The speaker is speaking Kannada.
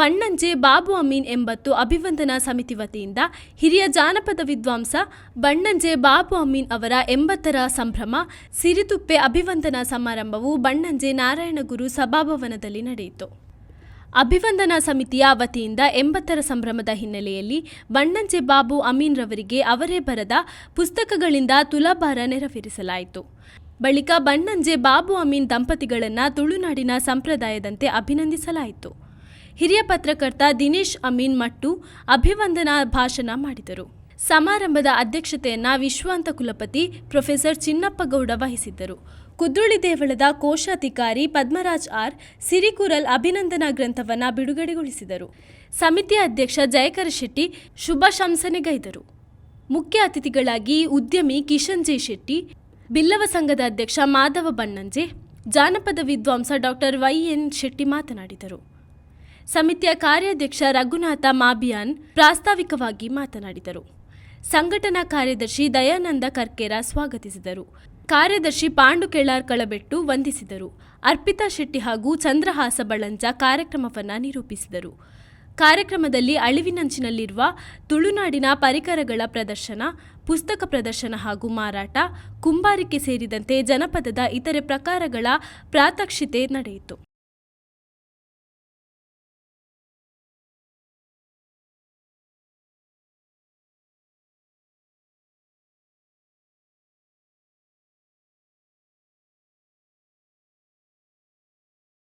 ಬಣ್ಣಂಜೆ ಬಾಬು ಅಮೀನ್ ಎಂಬತ್ತು ಅಭಿವಂದನಾ ಸಮಿತಿ ವತಿಯಿಂದ ಹಿರಿಯ ಜಾನಪದ ವಿದ್ವಾಂಸ ಬಣ್ಣಂಜೆ ಬಾಬು ಅಮೀನ್ ಅವರ ಎಂಬತ್ತರ ಸಂಭ್ರಮ, ಸಿರಿತುಪ್ಪೆ ಅಭಿವಂದನಾ ಸಮಾರಂಭವು ಬಣ್ಣಂಜೆ ನಾರಾಯಣಗುರು ಸಭಾಭವನದಲ್ಲಿ ನಡೆಯಿತು. ಅಭಿವಂದನಾ ಸಮಿತಿಯ ವತಿಯಿಂದ ಎಂಬತ್ತರ ಸಂಭ್ರಮದ ಹಿನ್ನೆಲೆಯಲ್ಲಿ ಬಣ್ಣಂಜೆ ಬಾಬು ಅಮೀನ್ ರವರಿಗೆ ಅವರೇ ಬರೆದ ಪುಸ್ತಕಗಳಿಂದ ತುಲಾಭಾರ ನೆರವೇರಿಸಲಾಯಿತು. ಬಳಿಕ ಬಣ್ಣಂಜೆ ಬಾಬು ಅಮೀನ್ ದಂಪತಿಗಳನ್ನು ತುಳುನಾಡಿನ ಸಂಪ್ರದಾಯದಂತೆ ಅಭಿನಂದಿಸಲಾಯಿತು. ಹಿರಿಯ ಪತ್ರಕರ್ತ ದಿನೇಶ್ ಅಮೀನ್ ಮಟ್ಟು ಅಭಿವಂದನಾ ಭಾಷಣ ಮಾಡಿದರು. ಸಮಾರಂಭದ ಅಧ್ಯಕ್ಷತೆಯನ್ನ ವಿಶ್ವಾಂತ ಕುಲಪತಿ ಪ್ರೊಫೆಸರ್ ಚಿನ್ನಪ್ಪಗೌಡ ವಹಿಸಿದ್ದರು. ಕುದ್ರುಳಿ ದೇವಳದ ಕೋಶಾಧಿಕಾರಿ ಪದ್ಮರಾಜ್ ಆರ್ ಸಿರಿಕುರಲ್ ಅಭಿನಂದನಾ ಗ್ರಂಥವನ್ನು ಬಿಡುಗಡೆಗೊಳಿಸಿದರು. ಸಮಿತಿ ಅಧ್ಯಕ್ಷ ಜಯಕರ ಶೆಟ್ಟಿ ಶುಭ ಶಂಸನೆಗೈದರು ಮುಖ್ಯ ಅತಿಥಿಗಳಾಗಿ ಉದ್ಯಮಿ ಕಿಶನ್ ಜೆ ಶೆಟ್ಟಿ, ಬಿಲ್ಲವ ಸಂಘದ ಅಧ್ಯಕ್ಷ ಮಾಧವ ಬಣ್ಣಂಜೆ ಜಾನಪದ ವಿದ್ವಾಂಸ ಡಾಕ್ಟರ್ ವೈ ಎನ್ ಶೆಟ್ಟಿ ಮಾತನಾಡಿದರು. ಸಮಿತಿಯ ಕಾರ್ಯಾಧ್ಯಕ್ಷ ರಘುನಾಥ ಮಾಬಿಯಾನ್ ಪ್ರಾಸ್ತಾವಿಕವಾಗಿ ಮಾತನಾಡಿದರು. ಸಂಘಟನಾ ಕಾರ್ಯದರ್ಶಿ ದಯಾನಂದ ಕರ್ಕೇರ ಸ್ವಾಗತಿಸಿದರು. ಕಾರ್ಯದರ್ಶಿ ಪಾಂಡು ಕೆಳಾರ್ ಕಳಬೆಟ್ಟು ವಂದಿಸಿದರು. ಅರ್ಪಿತಾ ಶೆಟ್ಟಿ ಹಾಗೂ ಚಂದ್ರಹಾಸ ಬಳಂಜ ಕಾರ್ಯಕ್ರಮವನ್ನು ನಿರೂಪಿಸಿದರು. ಕಾರ್ಯಕ್ರಮದಲ್ಲಿ ಅಳಿವಿನಂಚಿನಲ್ಲಿರುವ ತುಳುನಾಡಿನ ಪರಿಕರಗಳ ಪ್ರದರ್ಶನ, ಪುಸ್ತಕ ಪ್ರದರ್ಶನ ಹಾಗೂ ಮಾರಾಟ, ಕುಂಬಾರಿಕೆ ಸೇರಿದಂತೆ ಜನಪದದ ಇತರೆ ಪ್ರಕಾರಗಳ ಪ್ರಾತ್ಯಕ್ಷಿತೆ ನಡೆಯಿತು.